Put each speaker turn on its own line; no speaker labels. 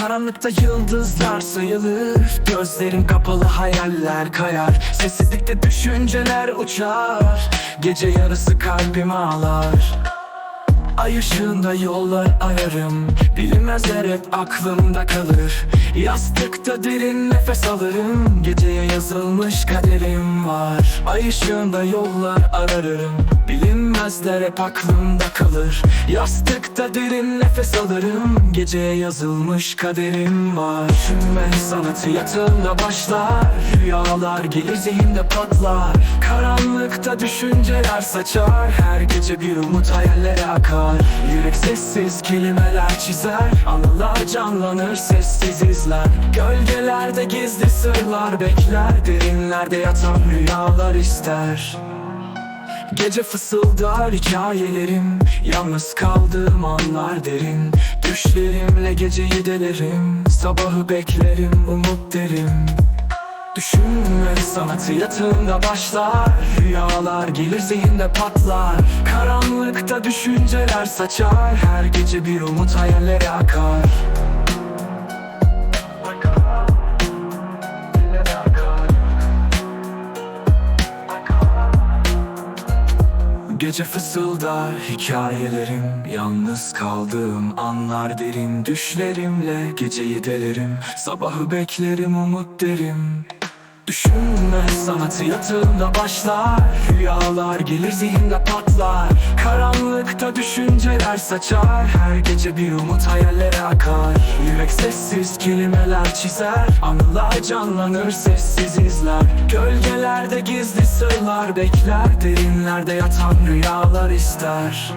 Karanlıkta yıldızlar sayılır. Gözlerim kapalı hayaller kayar. Sessizlikte düşünceler uçar. Gece yarısı kalbim ağlar Ay ışığında yollar ararım Bilinmezler hep aklımda kalır. Yastıkta derin nefes alırım. Geceye yazılmış kaderim var. Ay ışığında yollar ararım. Bilinmezler hep aklımda kalır. Yastıkta derin nefes alırım. Geceye yazılmış kaderim var. Düşünme sanatı yatağında başlar. Rüyalar gelir zihinde patlar Karanlıkta düşünceler saçar. Her gece bir umut hayallere akar. Yürek sessiz kelimeler çizer. Anılar canlanır sessiz izler. Gölgelerde gizli sırlar bekler. Derinlerde yatan rüyalar ister. Gece fısıldar hikayelerim. Yalnız kaldığım anlar derin. Düşlerimle geceyi delerim. Sabahı beklerim umut derim Düşünme sanatı yatağında başlar. Rüyalar gelir zihinde patlar. Karanlıkta düşünceler saçar. Her gece bir umut hayallere akar. Gece fısıldar hikayelerim Yalnız kaldığım anlar derin. Düşlerimle geceyi delerim. Sabahı beklerim umut derim Düşünme sanatı yatağında başlar. Rüyalar gelir zihinde patlar. Karanlıkta düşünceler saçar. Her gece bir umut hayallere akar. Yürek sessiz kelimeler çizer. Anılar canlanır sessiz izler. Gölgelerde gizli sırlar bekler. Derinlerde yatan rüyalar ister